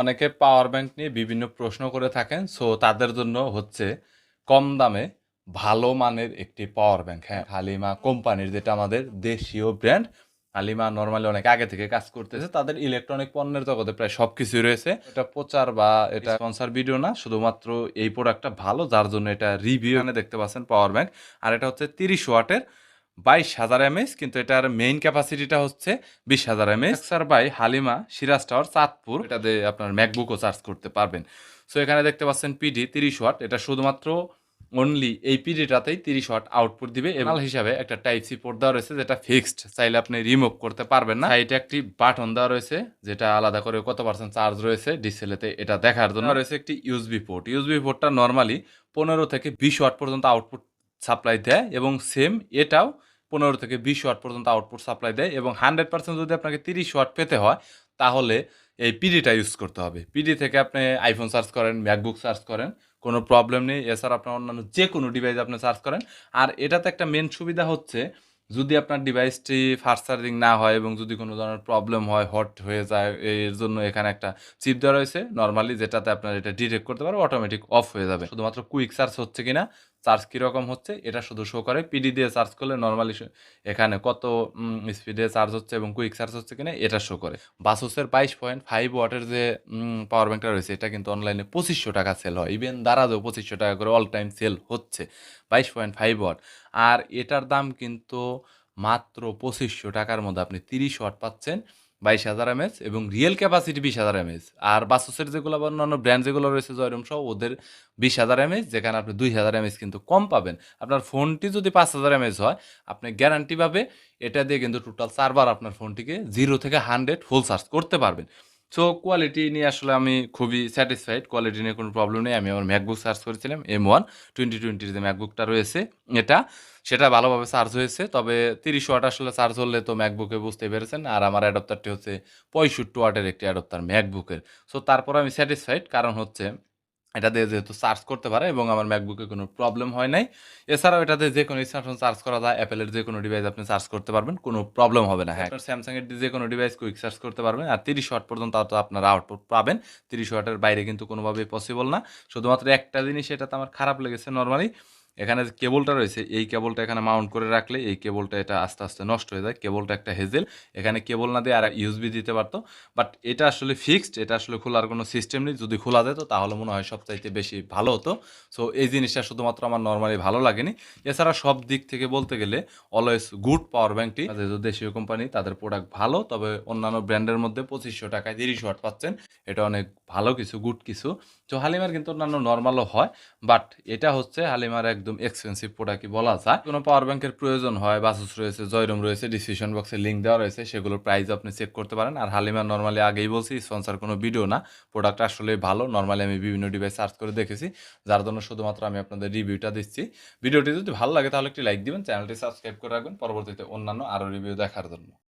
অনেকে power bank নিয়ে বিভিন্ন প্রশ্ন করে থাকেন সো তাদের জন্য হচ্ছে কম দামে ভালো মানের একটি পাওয়ার ব্যাংক হ্যাঁ হালিমা কোম্পানির যেটা আমাদের দেশীয় ব্র্যান্ড হালিমা নর্মালি অনেক আগে থেকে কাজ করতেছে, তাদের ইলেকট্রনিক পণ্যের জগতে প্রায় সব কিছুই রয়েছে। এটা প্রচার বা এটা স্পন্সার ভিডিও না, শুধুমাত্র এই প্রোডাক্টটা ভালো, যার জন্য এটা রিভিউ দেখতে পাচ্ছেন পাওয়ার ব্যাংক আর এটা হচ্ছে তিরিশ ওয়াটের বাইশ হাজার এমএস কিন্তু এটার মেইন ক্যাপাসিটিটা হচ্ছে বিশ হাজার এমএস। স্যার বাই হালিমা সিরাজ টাওয়ার চাঁদপুর এটাতে আপনার ম্যাকবুকও চার্জ করতে পারবেন। সো এখানে দেখতে পাচ্ছেন পিডি তিরিশ ওয়াট এটা শুধুমাত্র অনলি এই পিডিটাতেই তিরিশ ওয়াট আউটপুট দিবে এমাল হিসাবে একটা টাইপ সি পোর্ট দেওয়া রয়েছে যেটা ফিক্সড চাইলে আপনি রিমুভ করতে পারবেন না। এটা একটি বাটন দেওয়া রয়েছে যেটা আলাদা করে কত পার্সেন্ট চার্জ রয়েছে ডিসপ্লেতে এটা দেখার জন্য। রয়েছে একটি ইউএসবি পোর্ট ইউএসবি পোর্টটা নর্মালি পনেরো থেকে বিশ ওয়াট পর্যন্ত আউটপুট সাপ্লাই দেয় এবং সেম এটাও পনেরো থেকে বিশ ওয়াট পর্যন্ত আউটপুট সাপ্লাই দেয় এবং হান্ড্রেড পার্সেন্ট যদি আপনাকে তিরিশ ওয়াট পেতে হয়, তাহলে এই পিডিটা ইউজ করতে হবে। পিডি থেকে আপনি আইফোন সার্চ করেন ম্যাকবুক সার্চ করেন, কোনো প্রবলেম নেই। এছাড়া আপনার অন্যান্য যে কোনো ডিভাইস আপনি সার্চ করেন। আর এটাতে একটা মেন সুবিধা হচ্ছে, যদি আপনার ডিভাইসটি ফাস্ট চার্জিং না হয় এবং যদি কোনো ধরনের প্রবলেম হয় হট হয়ে যায়, এর জন্য এখানে একটা চিপ দেওয়া রয়েছে। নর্মালি যেটাতে আপনার এটা ডিটেক্ট করতে পারবে অটোমেটিক অফ হয়ে যাবে। শুধুমাত্র কুইক চার্জ হচ্ছে কিনা চার্জ কীরকম হচ্ছে, এটা শুধু শো করে। পিডি দিয়ে চার্জ করলে নর্মালি এখানে কত স্পিডে চার্জ হচ্ছে এবং কুইক চার্জ হচ্ছে কিনা, এটা শো করে। বাসুসের বাইশ পয়েন্ট ফাইভ ওয়াটের যে পাওয়ার ব্যাংকটা রয়েছে, এটা কিন্তু অনলাইনে পঁচিশশো টাকা সেল হয়। ইভেন দারাজও পঁচিশশো টাকা করে অল টাইম সেল হচ্ছে, বাইশ পয়েন্ট ফাইভ ওয়াট আর এটার দাম কিন্তু মাত্র পঁচিশশো টাকার মধ্যে আপনি তিরিশ ওয়াট পাচ্ছেন। বাইশ হাজার এমএস এবং রিয়েল ক্যাপাসিটি বিশ হাজার এমএস আর বাসসের যেগুলো বা অন্যান্য ব্র্যান্ড যেগুলো রয়েছে, জয়রম সহ, ওদের বিশ হাজার এমএস যেখানে আপনি দুই হাজার এমএস কিন্তু কম পাবেন। আপনার ফোনটি যদি পাঁচ হাজার এমএস হয়, আপনি গ্যারান্টি পাবে এটা দিয়ে কিন্তু টোটাল চারবার আপনার ফোনটিকে জিরো থেকে হান্ড্রেড ফুল চার্জ করতে পারবেন। সো কোয়ালিটি নিয়ে আসলে আমি খুবই স্যাটিসফাইড কোয়ালিটি নিয়ে কোনো প্রবলেম নেই। আমি আমার ম্যাকবুক সার্চ করেছিলাম এম ওয়ান টোয়েন্টি টোয়েন্টির যে ম্যাকবুকটা রয়েছে, এটা, সেটা ভালোভাবে চার্জ হয়েছে। তবে তিরিশ ওয়াট আসলে চার্জ হলে তো ম্যাকবুকে বুঝতে পেরেছেন। আর আমার অ্যাডপ্টারটি হচ্ছে পঁয়ষট্টি ওয়াটের একটি অ্যাডপ্টার ম্যাকবুকের সো তারপর আমি স্যাটিসফাইড কারণ হচ্ছে এটা দিয়ে যেহেতু চার্জ করতে পারে এবং আমার ম্যাকবুকে কোনো প্রবলেম হয় নাই। এছাড়াও এটাতে যে কোনো স্মার্টফোন চার্জ করা যায় অ্যাপেলের যে কোনো ডিভাইস আপনি চার্জ করতে পারবেন কোনো প্রবলেম হবে না। হ্যাঁ স্যামসাংয়ের যে কোনো ডিভাইস কুইক চার্জ করতে পারবেন আর তিরিশ ওয়াট পর্যন্ত তো আপনারা আউটপুট পাবেন। তিরিশ ওয়াটের বাইরে কিন্তু কোনোভাবেই পসিবল না। শুধুমাত্র একটা জিনিস এটাতে আমার খারাপ লেগেছে নর্মালি এখানে যে কেবলটা রয়েছে, এই কেবলটা এখানে মাউন্ট করে রাখলে এই কেবলটা এটা আস্তে আস্তে নষ্ট হয়ে যায়। কেবলটা একটা হেজেল এখানে কেবল না দিয়ে আর ইউএসবি দিতে পারতো। বাট এটা আসলে ফিক্সড এটা আসলে খোলার কোনো সিস্টেম নেই। যদি খোলা যেত তাহলে মনে হয় সবচাইতে বেশি ভালো হতো। সো এই জিনিসটা শুধুমাত্র আমার নর্মালি ভালো লাগেনি। এছাড়া সব দিক থেকে বলতে গেলে অলওয়েজ গুড পাওয়ার ব্যাংকটি যেহেতু দেশীয় কোম্পানি তাদের প্রোডাক্ট ভালো। তবে অন্যান্য ব্র্যান্ডের মধ্যে পঁচিশশো টাকায় তিরিশ ওয়াট পাচ্ছেন। এটা অনেক ভালো কিছু গুড কিছু। তো হালিমার কিন্তু অন্যান্য নর্মালও হয়। বাট এটা হচ্ছে হালিমার একদম এক্সপেন্সিভ প্রোডাক্টই বলা যায়। কোনো পাওয়ার ব্যাংকের প্রয়োজন হয়, বাসুস রয়েছে, জয়রুম রয়েছে ডিসক্রিপশন বক্সে লিঙ্ক দেওয়া রয়েছে, সেগুলোর প্রাইস আপনি চেক করতে পারেন। আর হালিমা নর্মালি আগেই বলছি স্পন্সার কোনো ভিডিও না। প্রোডাক্ট আসলে ভালো নর্মালি আমি বিভিন্ন ডিভাইস সার্চ করে দেখেছি। যার জন্য শুধুমাত্র আমি আপনাদের রিভিউটা দিচ্ছি। ভিডিওটি যদি ভালো লাগে তাহলে একটি লাইক দিবেন চ্যানেলটি সাবস্ক্রাইব করে রাখবেন। পরবর্তীতে অন্যান্য আরও রিভিউ দেখার জন্য।